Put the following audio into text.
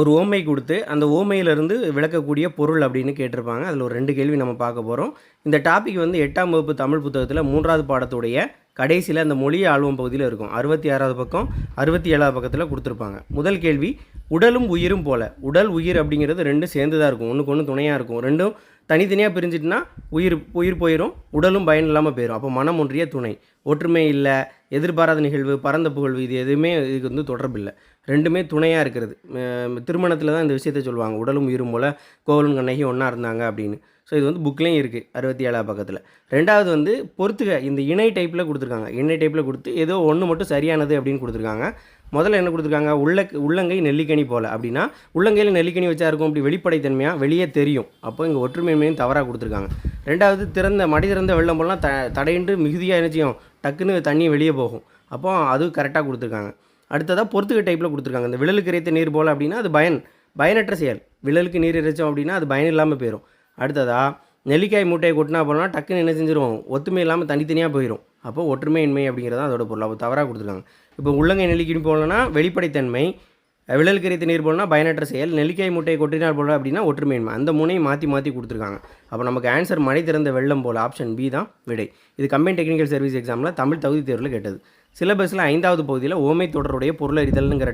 ஒரு ஓமை கொடுத்து அந்த ஓமையிலிருந்து விளக்கக்கூடிய பொருள் அப்படின்னு கேட்டிருப்பாங்க. அதில் ஒரு ரெண்டு கேள்வி நம்ம பார்க்க போகிறோம் இந்த டாபிக் வந்து எட்டாம் வகுப்பு தமிழ் புத்தகத்தில் மூன்றாவது பாடத்துடைய கடைசியில் அந்த மொழி ஆழ்வம் பகுதியில் இருக்கும். அறுபத்தி ஆறாவது பக்கம் அறுபத்தி ஏழாவது பக்கத்தில் கொடுத்துருப்பாங்க. முதல் கேள்வி உடலும் உயிரும் போல. உடல் உயிர் அப்படிங்கிறது ரெண்டும் சேர்ந்து தான் இருக்கும். ஒன்றுக்கு ஒன்று துணையாக இருக்கும். ரெண்டும் தனித்தனியாக பிரிஞ்சிட்டுனா உயிர் உயிர் போயிடும் உடலும் பயன் இல்லாமல் போயிடும் அப்போ மனம் ஒன்றிய துணை. ஒற்றுமை இல்லை எதிர்பாராத நிகழ்வு பரந்த புகழ்வு இது எதுவுமே இதுக்கு வந்து தொடர்பு இல்லை. ரெண்டுமே துணையாக இருக்கிறது. திருமணத்தில் தான் இந்த விஷயத்தை சொல்லுவாங்க. உடலும் உயிரும் போல் கோவலன் கண்ணகி ஒன்றா இருந்தாங்க அப்படின்னு. ஸோ இது வந்து புக்லேயும் இருக்குது அறுபத்தி ஏழாவது பக்கத்தில். ரெண்டாவது வந்து பொறுத்துக இந்த இணை டைப்பில் கொடுத்துருக்காங்க. இணை டைப்பில் கொடுத்து ஏதோ ஒன்று மட்டும் சரியானது அப்படின்னு கொடுத்துருக்காங்க. முதல்ல என்ன கொடுத்துருக்காங்க? உள்ள உள்ளங்கை நெல்லிக்கனி போல். அப்படின்னா உள்ளங்கையில் நெல்லிக்கனி வச்சா இருக்கும் அப்படி வெளிப்படைத்தன்மையாக வெளியே தெரியும். அப்போ இங்கே ஒற்றுமையின்மையும் தவறாக கொடுத்துருக்காங்க. ரெண்டாவது திறந்த மடி திறந்த வெள்ளம் போலாம் த தடையின்றி மிகுதியாக என்ன செய்யும்? டக்குன்னு தண்ணி வெளியே போகும். அப்போ அது கரெக்டாக கொடுத்துருக்காங்க. அடுத்ததாக பொறுத்துக்க டைப்பில் கொடுத்துருக்காங்க. இந்த விழலுக்கு இறைத்த நீர் போல் அப்படின்னா அது பயன் பயனற்ற செயல். விழலுக்கு நீர் இறைச்சோம் அப்படின்னா அது பயன் இல்லாமல் போயிடும் அடுத்ததாக நெல்லிக்காய் மூட்டையை கொட்டினா போனால் டக்குன்னு என்ன செஞ்சிருவோம்? ஒத்துமை இல்லாமல் தனித்தனியாக போயிடும் அப்போ ஒற்றுமையின்மை அப்படிங்கிறது அதோட பொருள். அப்போ தவறாக கொடுத்துருக்காங்க. இப்போ உள்ளங்கை நெல்லிக்கனி போலனா வெளிப்படைத்தன்மை விழல் கரைத்த நீர் போலனா பயனற்ற செயல் நெல்லிக்காய் மூட்டையை கொட்டினால் போல அப்படின்னா ஒற்றுமையின்மை. அந்த மூணையும் மாற்றி மாற்றி கொடுத்துருக்காங்க. அப்போ நமக்கு ஆன்சர் மழை திறந்த வெள்ளம் போல் ஆப்ஷன் பி தான் விடை. இது கம்பைன் டெக்னிக்கல் சர்வீஸ் எக்ஸாமில் தமிழ் தகுதி தேர்வில் கேட்டது. சிலபஸில் ஐந்தாவது பகுதியில் ஓமை தொடருடைய பொருளறிதல்ங்கிற